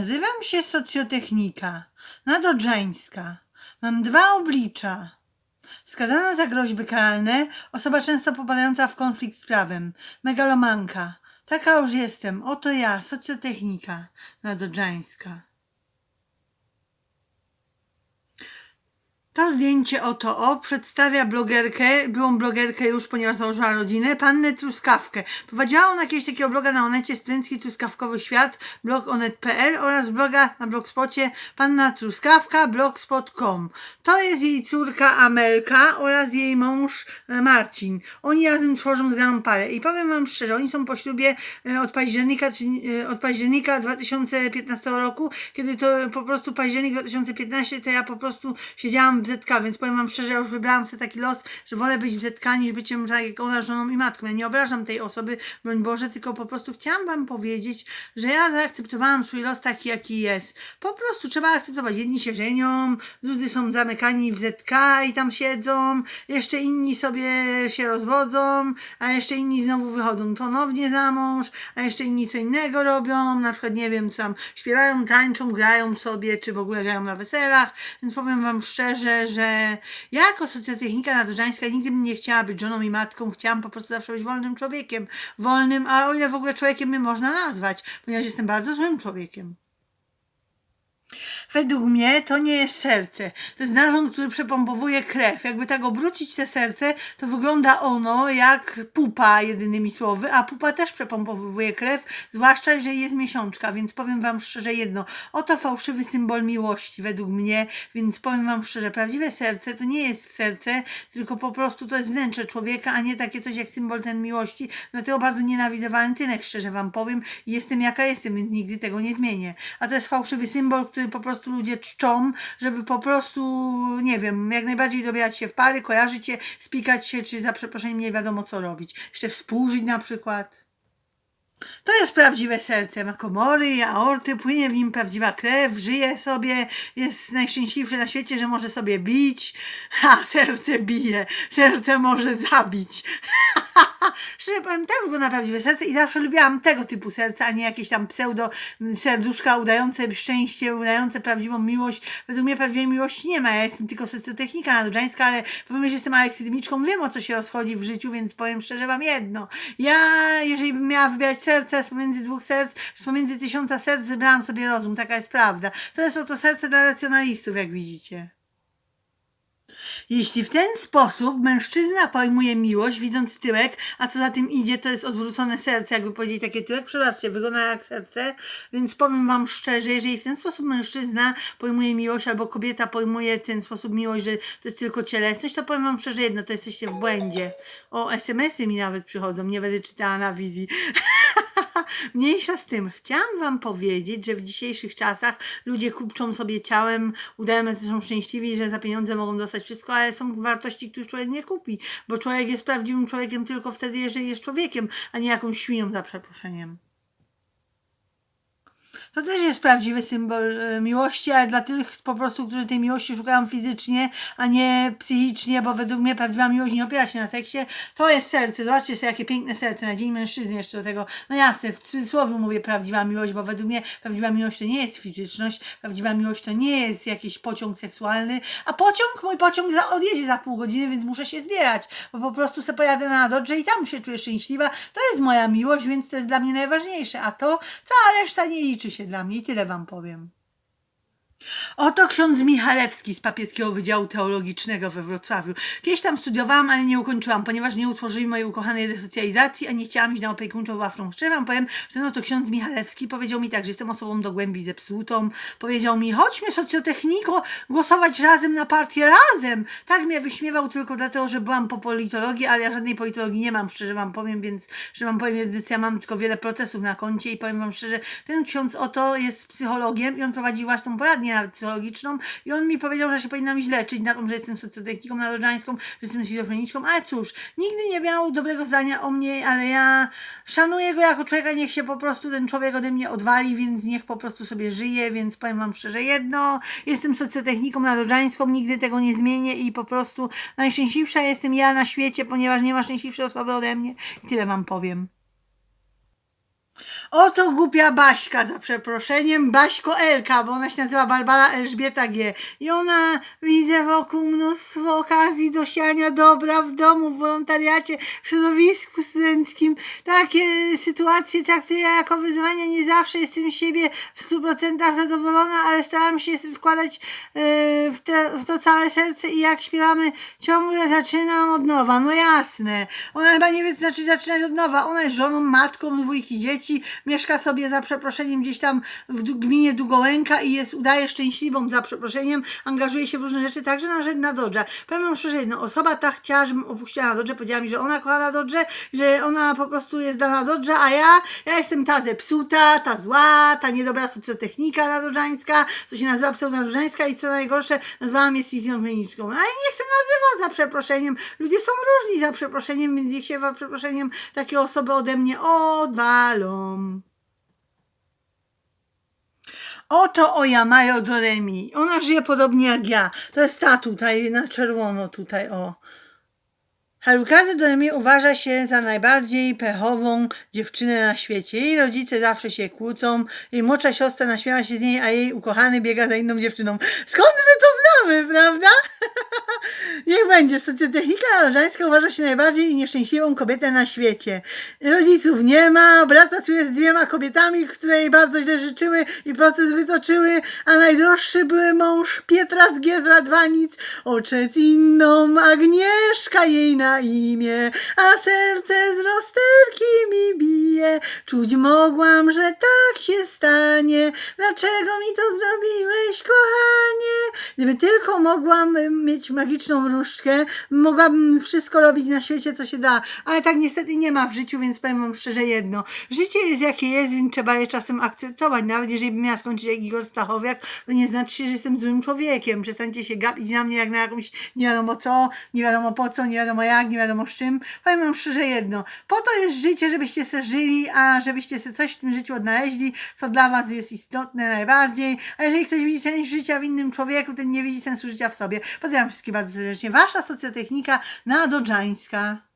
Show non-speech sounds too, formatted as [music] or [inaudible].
Nazywam się socjotechnika, nadodrzańska. Mam dwa oblicza. Skazana za groźby karalne, osoba często popadająca w konflikt z prawem, megalomanka. Taka już jestem, oto ja, socjotechnika, nadodrzańska. To zdjęcie oto o przedstawia blogerkę, byłą blogerkę już, ponieważ założyła rodzinę, pannę Truskawkę. Prowadziła ona jakiegoś takiego bloga na Onecie, Studencki Truskawkowy Świat, blog onet.pl oraz bloga na blogspocie panna Truskawka, blogspot.com. To jest jej córka Amelka oraz jej mąż e, Marcin. Oni razem tworzą zgraną parę i powiem wam szczerze, oni są po ślubie e, od października, e, od października 2015 roku, kiedy to po prostu październik 2015, to ja po prostu siedziałam ZK, więc powiem wam szczerze, ja już wybrałam sobie taki los, że wolę być ZK niż być tak jak ona żoną i matką. Ja nie obrażam tej osoby, broń Boże, tylko po prostu chciałam wam powiedzieć, że ja zaakceptowałam swój los taki, jaki jest. Po prostu trzeba akceptować. Jedni się żenią, drudzy są zamykani w ZK i tam siedzą, jeszcze inni sobie się rozwodzą, a jeszcze inni znowu wychodzą ponownie za mąż, a jeszcze inni co innego robią, na przykład nie wiem, co tam śpiewają, tańczą, grają sobie, czy w ogóle grają na weselach, więc powiem wam szczerze, że ja jako socjotechnika nadrzańska nigdy nie chciała być żoną i matką, chciałam po prostu zawsze być wolnym człowiekiem, wolnym, a o ile w ogóle człowiekiem mnie można nazwać, ponieważ jestem bardzo złym człowiekiem. Według mnie to nie jest serce. To jest narząd, który przepompowuje krew. Jakby tak obrócić te serce, to wygląda ono jak pupa, jedynymi słowy, a pupa też przepompowuje krew, zwłaszcza jeżeli jest miesiączka, więc powiem Wam szczerze jedno. Oto fałszywy symbol miłości według mnie, więc powiem Wam szczerze, prawdziwe serce to nie jest serce, tylko po prostu to jest wnętrze człowieka, a nie takie coś jak symbol ten miłości. Dlatego bardzo nienawidzę walentynek, szczerze Wam powiem. Jestem jaka jestem, więc nigdy tego nie zmienię. A to jest fałszywy symbol, który po prostu ludzie czczą, żeby po prostu, nie wiem, jak najbardziej dobierać się w pary, kojarzyć się, spikać się, czy za przeproszeniem nie wiadomo co robić. Jeszcze współżyć na przykład. To jest prawdziwe serce. Ma komory, aorty, płynie w nim prawdziwa krew, żyje sobie, jest najszczęśliwszy na świecie, że może sobie bić. [laughs] Ha, serce bije, serce może zabić. [laughs] Szczerze powiem, tak wygląda prawdziwe serce i zawsze lubiłam tego typu serca, a nie jakieś tam pseudo serduszka udające szczęście, udające prawdziwą miłość. Według mnie prawdziwej miłości nie ma. Ja jestem tylko socjotechnika nadrzańska, ale powiem, że jestem aleksydymiczką, wiem o co się rozchodzi w życiu, więc powiem szczerze wam jedno. Ja, jeżeli bym miała wybierać serce z pomiędzy dwóch serc, z pomiędzy tysiąca serc, wybrałam sobie rozum, taka jest prawda. To jest oto serce dla racjonalistów, jak widzicie. Jeśli w ten sposób mężczyzna pojmuje miłość, widząc tyłek, a co za tym idzie, to jest odwrócone serce, jakby powiedzieć takie tyłek, przebaczcie, wygląda jak serce, więc powiem wam szczerze, jeżeli w ten sposób mężczyzna pojmuje miłość, albo kobieta pojmuje w ten sposób miłość, że to jest tylko cielesność, to powiem wam szczerze jedno, to jesteście w błędzie. O, SMS-y mi nawet przychodzą, nie będę czytała na wizji. [laughs] Mniejsza z tym. Chciałam Wam powiedzieć, że w dzisiejszych czasach ludzie kupczą sobie ciałem, udają, że są szczęśliwi, że za pieniądze mogą dostać wszystko, ale są wartości, których człowiek nie kupi, bo człowiek jest prawdziwym człowiekiem tylko wtedy, jeżeli jest człowiekiem, a nie jakąś świnią za przeproszeniem. To też jest prawdziwy symbol e, miłości, ale dla tych po prostu, którzy tej miłości szukają fizycznie, a nie psychicznie, bo według mnie prawdziwa miłość nie opiera się na seksie. To jest serce. Zobaczcie sobie, jakie piękne serce na Dzień Mężczyzny jeszcze do tego. No jasne, w cudzysłowie mówię prawdziwa miłość, bo według mnie prawdziwa miłość to nie jest fizyczność, prawdziwa miłość to nie jest jakiś pociąg seksualny, a pociąg, mój pociąg za, odjedzie za pół godziny, więc muszę się zbierać, bo po prostu sobie pojadę na Dodge i tam się czuję szczęśliwa. To jest moja miłość, więc to jest dla mnie najważniejsze, a to cała reszta nie liczy się dla mnie i tyle wam powiem. Oto ksiądz Michalewski z Papieskiego Wydziału Teologicznego we Wrocławiu. Kiedyś tam studiowałam, ale nie ukończyłam, ponieważ nie utworzyli mojej ukochanej resocjalizacji, a nie chciałam iść na opiekuńczą ławczą. Szczerze wam powiem, że no to ksiądz Michalewski powiedział mi tak, że jestem osobą do głębi zepsutą. Powiedział mi, chodźmy socjotechniko głosować razem na partię razem. Tak mnie wyśmiewał tylko dlatego, że byłam po politologii, ale ja żadnej politologii nie mam, szczerze wam powiem, więc że wam powiem, edycja mam tylko wiele procesów na koncie i powiem wam szczerze, ten ksiądz oto jest psychologiem i on prowadzi własną poradnię nawet psychologiczną i on mi powiedział, że się powinnam iść leczyć na to, że jestem socjotechniką nadrodzańską, że jestem schizofreniczką, ale cóż, nigdy nie miał dobrego zdania o mnie, ale ja szanuję go jako człowieka, niech się po prostu ten człowiek ode mnie odwali, więc niech po prostu sobie żyje, więc powiem wam szczerze jedno, jestem socjotechniką nadrodzańską, nigdy tego nie zmienię i po prostu najszczęśliwsza jestem ja na świecie, ponieważ nie ma szczęśliwszej osoby ode mnie i tyle wam powiem. Oto głupia Baśka, za przeproszeniem, Baśko Elka, bo ona się nazywa Barbara Elżbieta G. I ona, widzę wokół mnóstwo okazji do siania dobra w domu, w wolontariacie, w środowisku studenckim. Takie sytuacje traktuję jako wyzwania. Nie zawsze jestem siebie w 100% zadowolona, ale staram się wkładać e, w, te, w to całe serce i jak śpiewamy, ciągle zaczynam od nowa. No jasne. Ona chyba nie wie, co znaczy zaczynać od nowa. Ona jest żoną, matką dwójki dzieci, mieszka sobie za przeproszeniem gdzieś tam w gminie Długołęka i jest, udaje szczęśliwą za przeproszeniem, angażuje się w różne rzeczy, także na rzecz na Dodża. Powiem wam szczerze, no osoba ta chciała, żebym opuściła na Dodże, powiedziała mi, że ona kocha na Dodże, że ona po prostu jest dana Dodża, a ja, ja jestem ta zepsuta, ta zła, ta niedobra socjotechnika nadodżańska, co się nazywa pseudonadodżańska i co najgorsze, nazwałam je scizją. A ja nie chcę nazywać za przeproszeniem. Ludzie są różni za przeproszeniem, więc niech się za przeproszeniem takie osoby ode mnie odwalą. Oto Oja Majo Doremi. Ona żyje podobnie jak ja. To jest ta tutaj, na czerwono tutaj, o. Harukaze Doremi uważa się za najbardziej pechową dziewczynę na świecie. Jej rodzice zawsze się kłócą. Jej młodsza siostra naśmiała się z niej, a jej ukochany biega za inną dziewczyną. Skąd my to znamy, prawda? [laughs] Niech będzie. Socjotechnika narodżańska uważa się najbardziej nieszczęśliwą kobietę na świecie. Rodziców nie ma, brat pracuje z dwiema kobietami, które jej bardzo źle życzyły i proces wytoczyły, a najdroższy był mąż Pietra z Giezra Dwanic, oczec inną, Agnieszka jej na imię, a serce z rozterki mi bije. Czuć mogłam, że tak się stanie. Dlaczego mi to zrobiłeś, kochanie? Gdyby tylko mogłam y, mieć magiczną różdżkę, mogłabym wszystko robić na świecie, co się da. Ale tak niestety nie ma w życiu, więc powiem wam szczerze jedno. Życie jest jakie jest, więc trzeba je czasem akceptować. Nawet jeżeli bym miała skończyć jak Igor Stachowiak, to nie znaczy że jestem złym człowiekiem. Przestańcie się gapić na mnie jak na jakąś nie wiadomo co, nie wiadomo po co, nie wiadomo jak, nie wiadomo z czym. Powiem wam szczerze jedno. Po to jest życie, żebyście sobie żyli, a żebyście sobie coś w tym życiu odnaleźli, co dla was jest istotne najbardziej. A jeżeli ktoś widzi sens życia w innym człowieku, ten nie widzi sensu życia w sobie. Pozdrawiam wszystkich bardzo serdecznie. Wasza socjotechnika nadodżańska.